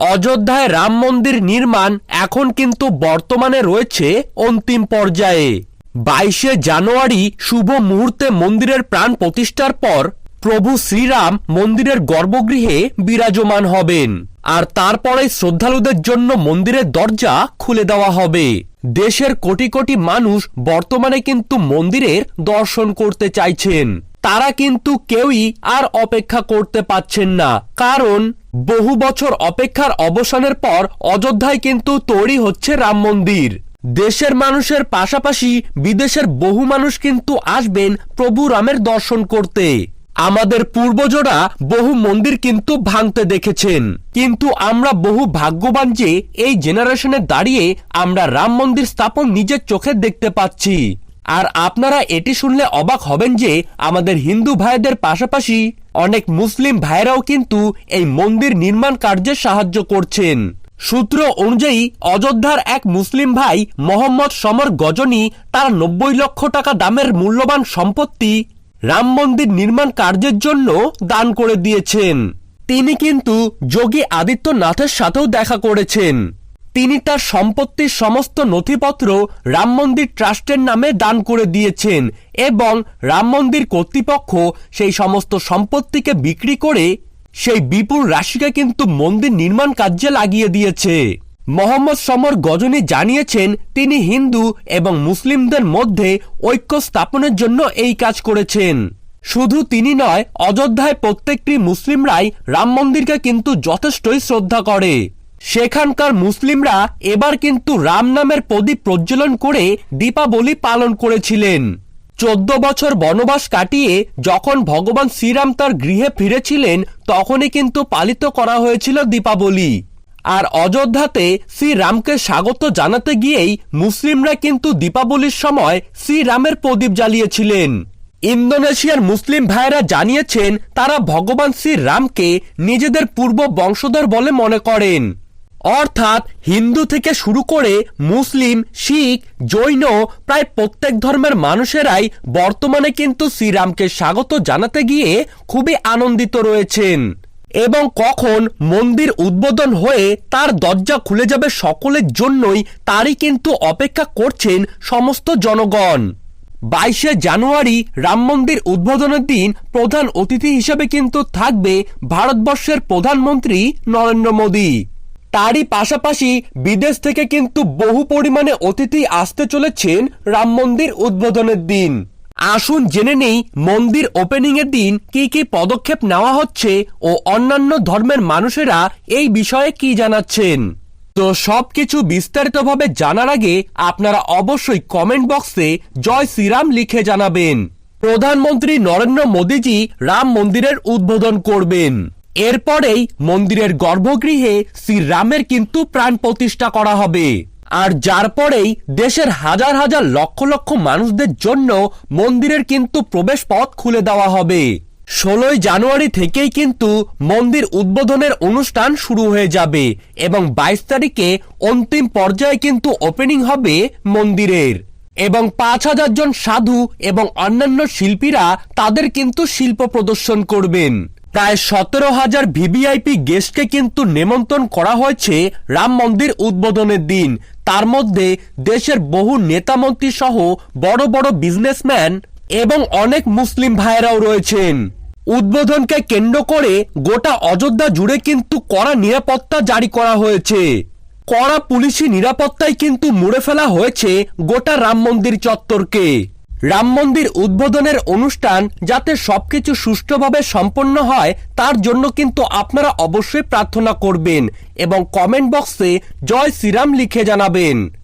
অযোধ্যায় রাম মন্দির নির্মাণ এখন কিন্তু বর্তমানে রয়েছে অন্তিম পর্যায়ে। বাইশে জানুয়ারি শুভ মুহূর্তে মন্দিরের প্রাণ প্রতিষ্ঠার পর প্রভু শ্রীরাম মন্দিরের গর্ভগৃহে বিরাজমান হবেন। আর তারপরে শ্রদ্ধালুদের জন্য মন্দিরের দরজা খুলে দেওয়া হবে। দেশের কোটি কোটি মানুষ বর্তমানে কিন্তু মন্দিরের দর্শন করতে চাইছেন। তারা কিন্তু কেউই আর অপেক্ষা করতে পাচ্ছেন না। কারণ বহু বছর অপেক্ষার অবসানের পর অযোধ্যায় কিন্তু তৈরি হচ্ছে রাম মন্দির। দেশের মানুষের পাশাপাশি বিদেশের বহু মানুষ কিন্তু আসবেন প্রভু রামের দর্শন করতে। আমাদের পূর্বজরা বহু মন্দির কিন্তু ভাঙতে দেখেছেন। কিন্তু আমরা বহু ভাগ্যবান যে এই জেনারেশনে দাঁড়িয়ে আমরা রাম মন্দির স্থাপন নিজের চোখে দেখতে পাচ্ছি। আর আপনারা এটি শুনলে অবাক হবেন যে আমাদের হিন্দু ভাইদের পাশাপাশি অনেক মুসলিম ভাইরাও কিন্তু এই মন্দির নির্মাণ কার্যে সাহায্য করছেন। সূত্র অনুযায়ী অযোধ্যার এক মুসলিম ভাই মোহাম্মদ সমর গজনী তার নব্বই লক্ষ টাকা দামের মূল্যবান সম্পত্তি রাম মন্দির নির্মাণ কার্যের জন্য দান করে দিয়েছেন। তিনি কিন্তু যোগী আদিত্যনাথের সাথেও দেখা করেছেন। তিনি তার সম্পত্তির সমস্ত নথিপত্র রাম মন্দির ট্রাস্টের নামে দান করে দিয়েছেন এবং রাম মন্দির কর্তৃপক্ষ সেই সমস্ত সম্পত্তিকে বিক্রি করে সেই বিপুল রাশিকে কিন্তু মন্দির নির্মাণ কার্যে লাগিয়ে দিয়েছে। মোহাম্মদ সমর গজনী জানিয়েছেন, তিনি হিন্দু এবং মুসলিমদের মধ্যে ঐক্য স্থাপনের জন্য এই কাজ করেছেন। শুধু তিনি নয়, অযোধ্যায় প্রত্যেকটি মুসলিমরাই রাম মন্দিরকে কিন্তু যথেষ্টই শ্রদ্ধা করে। সেখানকার মুসলিমরা এবার কিন্তু রাম নামের প্রদীপ প্রজ্বলন করে দীপাবলি পালন করেছিলেন। চোদ্দ বছর বনবাস কাটিয়ে যখন ভগবান শ্রীরাম তার গৃহে ফিরেছিলেন, তখনই কিন্তু পালিত করা হয়েছিল দীপাবলি। আর অযোধ্যাতে শ্রীরামকে স্বাগত জানাতে গিয়েই মুসলিমরা কিন্তু দীপাবলির সময় শ্রীরামের প্রদীপ জ্বালিয়েছিলেন। ইন্দোনেশিয়ার মুসলিম ভাইয়েরা জানিয়েছেন, তারা ভগবান শ্রীরামকে নিজেদের পূর্ব বংশধর বলে মনে করেন। অর্থাৎ হিন্দু থেকে শুরু করে মুসলিম, শিখ, জৈন, প্রায় প্রত্যেক ধর্মের মানুষেরাই বর্তমানে কিন্তু শ্রীরামকে স্বাগত জানাতে গিয়ে খুবই আনন্দিত রয়েছেন। এবং কখন মন্দির উদ্বোধন হয়ে তার দরজা খুলে যাবে সকলের জন্যই তারই কিন্তু অপেক্ষা করছেন সমস্ত জনগণ। বাইশে জানুয়ারি রাম মন্দির উদ্বোধনের দিন প্রধান অতিথি হিসেবে কিন্তু থাকবে ভারতবর্ষের প্রধানমন্ত্রী নরেন্দ্র মোদী। তারই পাশাপাশি বিদেশ থেকে কিন্তু বহু পরিমাণে অতিথি আসতে চলেছেন রাম মন্দির উদ্বোধনের দিন। আসুন জেনে নেই মন্দির ওপেনিং এর দিন কি কি পদক্ষেপ নেওয়া হচ্ছে ও অন্যান্য ধর্মের মানুষেরা এই বিষয়ে কি জানাচ্ছেন। তো সবকিছু বিস্তারিতভাবে জানার আগে আপনারা অবশ্যই কমেন্ট বক্সে জয় শ্রীরাম লিখে জানাবেন। প্রধানমন্ত্রী নরেন্দ্র মোদীজি রাম মন্দিরের উদ্বোধন করবেন। এরপরেই মন্দিরের গর্ভগৃহে শ্রীরামের কিন্তু প্রাণ প্রতিষ্ঠা করা হবে। আর যার পরেই দেশের হাজার হাজার লক্ষ লক্ষ মানুষদের জন্য মন্দিরের কিন্তু প্রবেশ পথ খুলে দেওয়া হবে। ষোলোই জানুয়ারি থেকেই কিন্তু মন্দির উদ্বোধনের অনুষ্ঠান শুরু হয়ে যাবে এবং বাইশ তারিখে অন্তিম পর্যায়ে কিন্তু ওপেনিং হবে মন্দিরের। এবং পাঁচ হাজার জন সাধু এবং অন্যান্য শিল্পীরা তাদের কিন্তু শিল্প প্রদর্শন করবেন। প্রায় সতেরো হাজার ভিভিআইপি গেস্টকে কিন্তু নেমন্তন্ন করা হয়েছে রাম মন্দির উদ্বোধনের দিন। তার মধ্যে দেশের বহু নেতামন্ত্রী সহ বড় বড় বিজনেসম্যান এবং অনেক মুসলিম ভাইয়েরাও রয়েছেন। উদ্বোধনকে কেন্দ্র করে গোটা অযোধ্যা জুড়ে কিন্তু কড়া নিরাপত্তা জারি করা হয়েছে। কড়া পুলিশি নিরাপত্তায় কিন্তু মুড়ে ফেলা হয়েছে গোটা রাম মন্দির চত্বরকে। রাম মন্দির উদ্বোধনের অনুষ্ঠান যাতে সবকিছু সুষ্ঠুভাবে সম্পন্ন হয়, তার জন্য কিন্তু আপনারা অবশ্যই প্রার্থনা করবেন এবং কমেন্ট বক্সে জয় শ্রীরাম লিখে জানাবেন।